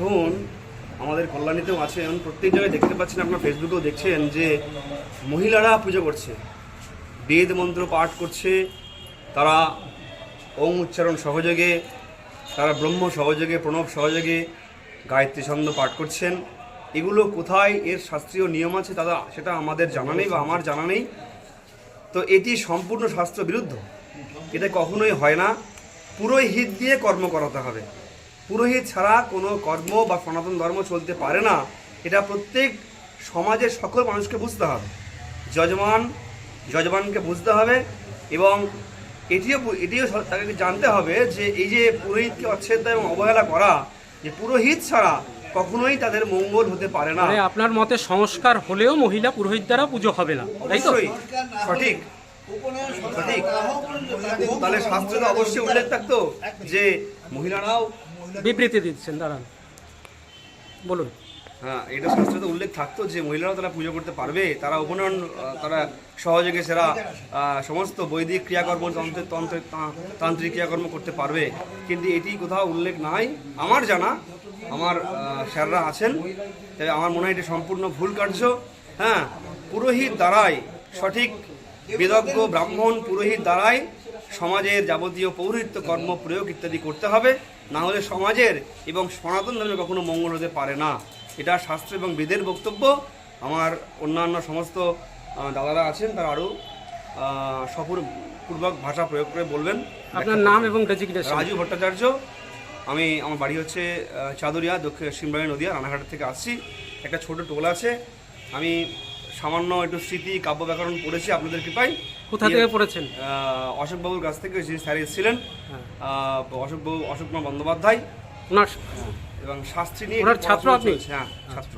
নিয়ম আছে। এখন প্রত্যেক জায়গায় দেখতে পাচ্ছেন আপনার ফেসবুকেও দেখছেন যে মহিলারা পুজো করছে। বেদ মন্ত্র পাঠ করছে। তারা ওম উচ্চারণ সহযোগে, তারা ব্রহ্ম সহযোগে, প্রণব সহযোগে গায়ত্রী ছন্দ পাঠ করছেন। এগুলো কোথায়, এর শাস্ত্রীয় নিয়ম আছে তারা, সেটা আমাদের জানা নেই বা আমার জানা নেই। তো এটি সম্পূর্ণ শাস্ত্র বিরুদ্ধ এটা কখনোই হয় না। পুরোহিত দিয়ে কর্ম করাতে হবে। পুরোহিত ছাড়া কোনো কর্ম বা সনাতন ধর্ম চলতে পারে না। এটা প্রত্যেক সমাজের সকল মানুষকে বুঝতে হবে। যজমান যজমানকে বুঝতে হবে এবং এটিও এটিও তাকে জানতে হবে যে এই যে পুরোহিতকে অচ্ছেদ এবং অবহেলা করা যে পুরোহিত ছাড়া কখনোই তাদের মঙ্গল হতে পারে না। আপনার মতে সংস্কার হলেও মহিলা পুরোহিত দ্বারা পুজো হবে না তাই তো? সঠিক সঠিক। তাহলে শাস্ত্রে অবশ্যই উল্লেখ থাকতো যে মহিলারাও বিবৃতি দিচ্ছেন, দাঁড়ান। বলুন। হ্যাঁ এটা শাস্ত্রে তো উল্লেখ থাকতো যে মহিলারাও তারা পুজো করতে পারবে, তারা উপনয়ন তারা সহযোগে সেরা সমস্ত বৈদিক ক্রিয়াকর্ম তন্ত্রের তন্ত্রের তান্ত্রিক ক্রিয়াকর্ম করতে পারবে। কিন্তু এটি কোথাও উল্লেখ নাই। আমার জানা, আমার স্যাররা আছেন তাই আমার মনে হয় এটি সম্পূর্ণ ভুল কার্য। হ্যাঁ পুরোহিত দ্বারাই সঠিক বেদজ্ঞ ব্রাহ্মণ পুরোহিত দ্বারাই সমাজের যাবতীয় পৌরহিত্য কর্ম প্রয়োগ ইত্যাদি করতে হবে। না হলে সমাজের এবং সনাতন ধর্মে কখনো মঙ্গল হতে পারে না। এটা শাস্ত্র এবং বেদের বক্তব্য। আমার অন্যান্য সমস্ত দাদারা আছেন তারা আরও সফরপূর্বক ভাষা প্রয়োগ করে বলবেন। আপনার নাম এবং রাজু ভট্টাচার্য। আমি আমার বাড়ি হচ্ছে চাদুরিয়া দক্ষিণ সিমরানি নদিয়া রানাঘাট থেকে আসছি। একটা ছোট টোল আছে। আমি সামান্য একটু স্মৃতি কাব্য ব্যাকরণ পড়েছি আপনাদের কৃপায়। কোথা থেকে পড়েছেন? অশোকবাবুর কাছ থেকে যিনি স্যার এসেছিলেন হ্যাঁ। অশোকবাবু অশোক কুমার বন্দ্যোপাধ্যায় ওনার এবং শাস্ত্রী নিয়ে ওনার ছাত্র আপনি? হ্যাঁ ছাত্র।